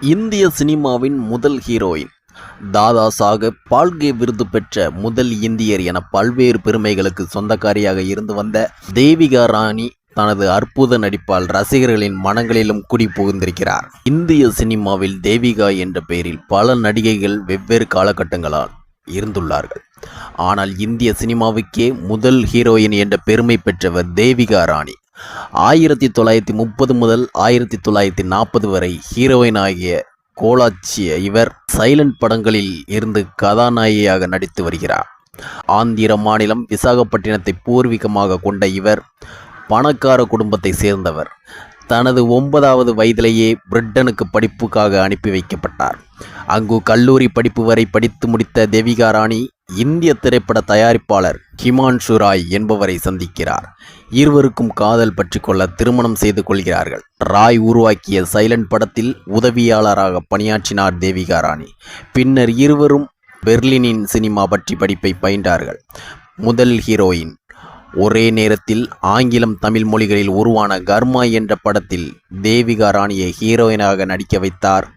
இந்திய சினிமாவின் முதல் ஹீரோயின். தாதா சாஹேப் பால்கே விருது பெற்ற முதல் இந்தியர் என பல்வேறு பெருமைகளுக்கு சொந்தக்காரியாக இருந்து வந்த தேவிகா ராணி தனது அற்புத நடிப்பால் ரசிகர்களின் மனங்களிலும் குடி புகுந்திருக்கிறார். இந்திய சினிமாவில் தேவிகா என்ற பெயரில் பல நடிகைகள் வெவ்வேறு காலகட்டங்களால் இருந்துள்ளார்கள். ஆனால் இந்திய சினிமாவுக்கே முதல் ஹீரோயின் என்ற பெருமை பெற்றவர் தேவிகா ராணி. ஆயிரத்தி தொள்ளாயிரத்தி முப்பது முதல் ஆயிரத்தி தொள்ளாயிரத்தி நாற்பது வரை ஹீரோயின் ஆகிய கோலாச்சிய இவர் சைலண்ட் படங்களில் இருந்து கதாநாயகியாக நடித்து வருகிறார். ஆந்திர மாநிலம் விசாகப்பட்டினத்தை பூர்வீகமாக கொண்ட இவர் பணக்கார குடும்பத்தை சேர்ந்தவர். தனது ஒன்பதாவது வயதிலேயே பிரிட்டனுக்கு படிப்புக்காக அனுப்பி வைக்கப்பட்டார். அங்கு கல்லூரி படிப்பு வரை படித்து முடித்த தேவிகா ராணி இந்திய திரைப்பட தயாரிப்பாளர் ஹிமான்ஷு ராய் என்பவரை சந்திக்கிறார். இருவருக்கும் காதல் பற்றி கொள்ள திருமணம் செய்து கொள்கிறார்கள். ராய் உருவாக்கிய சைலண்ட் படத்தில் உதவியாளராக பணியாற்றினார் தேவிகா ராணி. பின்னர் இருவரும் பெர்லினின் சினிமா பற்றி படிப்பை பயின்றார்கள். முதல் ஹீரோயின் ஒரே நேரத்தில் ஆங்கிலம் தமிழ் மொழிகளில் உருவான கர்மா என்ற படத்தில் தேவிகா ராணியை ஹீரோயினாக நடிக்க வைத்தார்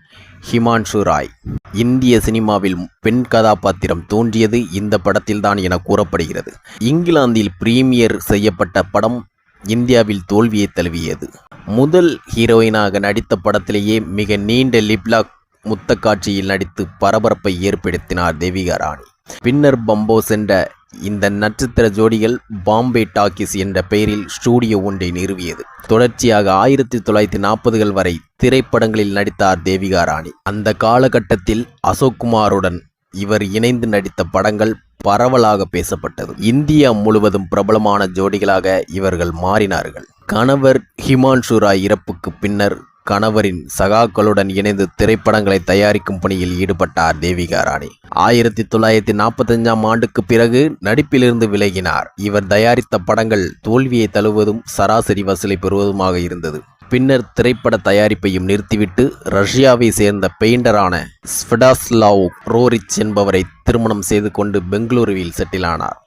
ஹிமான்ஷு ராய். இந்திய சினிமாவில் பெண் கதாபாத்திரம் தோன்றியது இந்த படத்தில்தான் என கூறப்படுகிறது. இங்கிலாந்தில் பிரீமியர் செய்யப்பட்ட படம் இந்தியாவில் தோல்வியை தழுவியது. முதல் ஹீரோயினாக நடித்த படத்திலேயே மிக நீண்ட லிப்லாக் முத்த காட்சியில் நடித்து பரபரப்பை ஏற்படுத்தினார் தேவிகா ராணி. பின்னர் பம்போ சென்ற இந்த நட்சத்திர ஜோடிகள் பாம்பே டாக்கிஸ் என்ற பெயரில் ஸ்டூடியோ ஒன்றை நிறுவியது. தொடர்ச்சியாக ஆயிரத்தி தொள்ளாயிரத்தி நாற்பதுகள் வரை திரைப்படங்களில் நடித்தார் தேவிகா ராணி. அந்த காலகட்டத்தில் அசோக் குமாருடன் இவர் இணைந்து நடித்த படங்கள் பரவலாக பேசப்பட்டது. இந்தியா முழுவதும் பிரபலமான ஜோடிகளாக இவர்கள் மாறினார்கள். கணவர் ஹிமான்ஷு ராய் இறப்புக்கு பின்னர் கணவரின் சகாக்களுடன் இணைந்து திரைப்படங்களை தயாரிக்கும் பணியில் ஈடுபட்டார் தேவிகா ராணி. ஆயிரத்தி தொள்ளாயிரத்தி நாற்பத்தஞ்சாம் ஆண்டுக்கு பிறகு நடிப்பிலிருந்து விலகினார். இவர் தயாரித்த படங்கள் தோல்வியை தழுவதும் சராசரி வசூலை பெறுவதுமாக இருந்தது. பின்னர் திரைப்பட தயாரிப்பையும் நிறுத்திவிட்டு ரஷ்யாவை சேர்ந்த பெயிண்டரான ஸ்வெடாஸ்லாவ் ரோரிச் என்பவரை திருமணம் செய்து கொண்டு பெங்களூருவில் செட்டிலானார்.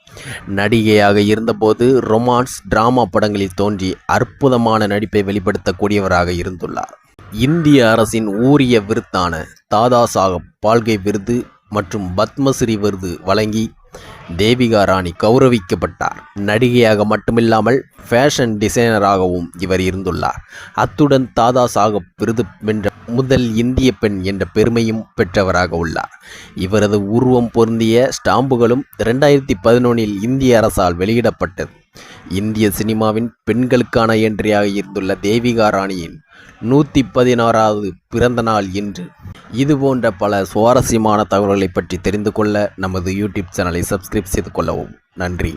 நடிகையாக இருந்தபோது ரொமான்ஸ் டிராமா படங்களில் தோன்றி அற்புதமான நடிப்பை வெளிப்படுத்தக்கூடியவராக இருந்துள்ளார். இந்திய அரசின் ஊரிய விருத்தான தாதா சாஹப் பால்கே விருது மற்றும் பத்மஸ்ரீ விருது வழங்கி தேவிகா ராணி கௌரவிக்கப்பட்டார். நடிகையாக மட்டுமில்லாமல் ஃபேஷன் டிசைனராகவும் இவர் இருந்துள்ளார். அத்துடன் தாதா சாகப் விருது வென்ற முதல் இந்திய பெண் என்ற பெருமையும் பெற்றவராக உள்ளார். இவரது உருவம் பொருந்திய ஸ்டாம்புகளும் இரண்டாயிரத்தி பதினொன்றில் இந்திய அரசால் வெளியிடப்பட்டது. இந்திய சினிமாவின் பெண்களுக்கான என்ட்ரியாக இருந்துள்ள தேவிகா ராணியின் நூற்றி பதினாறாவது பிறந்த நாள் இன்று. இது போன்ற பல சுவாரஸ்யமான தகவல்களை பற்றி தெரிந்து கொள்ள நமது யூடியூப் சேனலை சப்ஸ்கிரைப் செய்து கொள்ளவும். நன்றி.